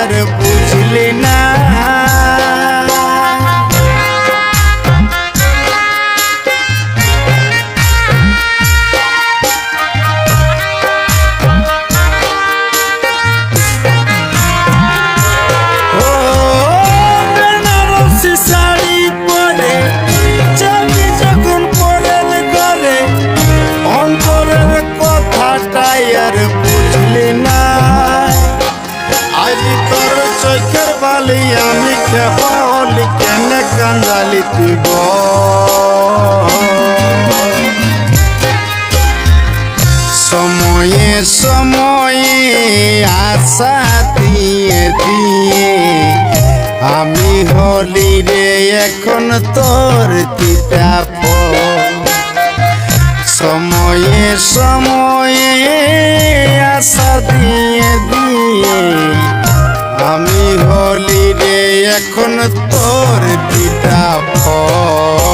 আর বুঝলি না? চোখের বালি, আমি খেপালি কেন কান্দালি তুই সময়ে সময়ে আশা দিয়ে দিয়ে আমি হলি রে, এখন তোর পিতা সময়ে সময় তোর পিতা ফল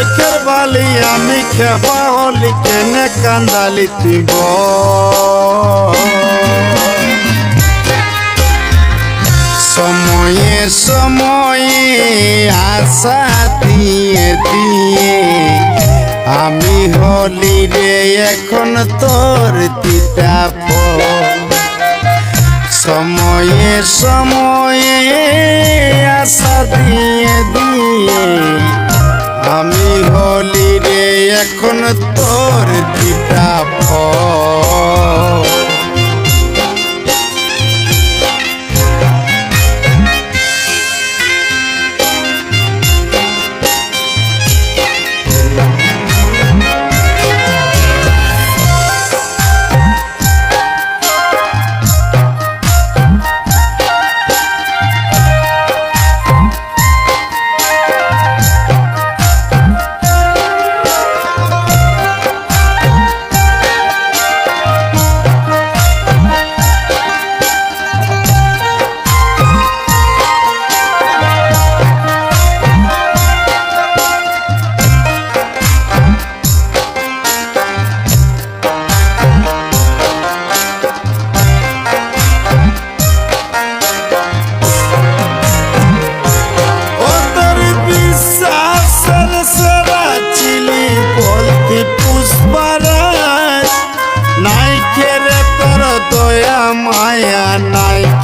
চোখের বালি আমি খেপা হলি, কেনে কান্দালি তুই সময়ে সময়ে আশা দিয়ে দিয়ে আমি হলি রে, এখন তোর তিতা সময়ে সময়ে আশা দিয়ে দিয়ে এখন তোর দিটা ফল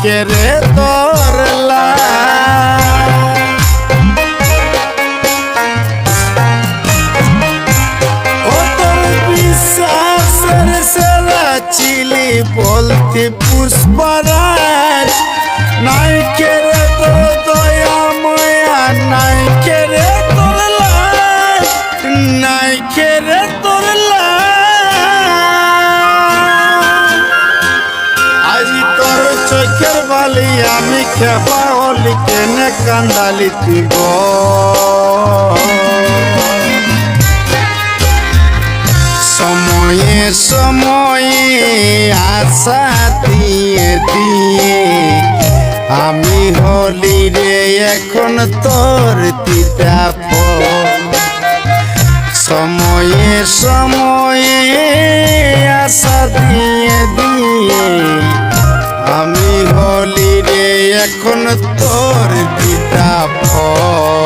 কেরে তোর লাজ। ও তোর বিশ্বাসের সেরা চিলি বলতি পুষ্পারাজ চোখের বালি আমি খেপা হলি, কেনে কান্দালি তুই সময়ে সময়ে আশা দিয়ে দিয়ে আমি হলি রে, এখন তোর তিতা সময়ে সময়ে আশা দিয়ে দিয়ে এখন তোর পিতা ফল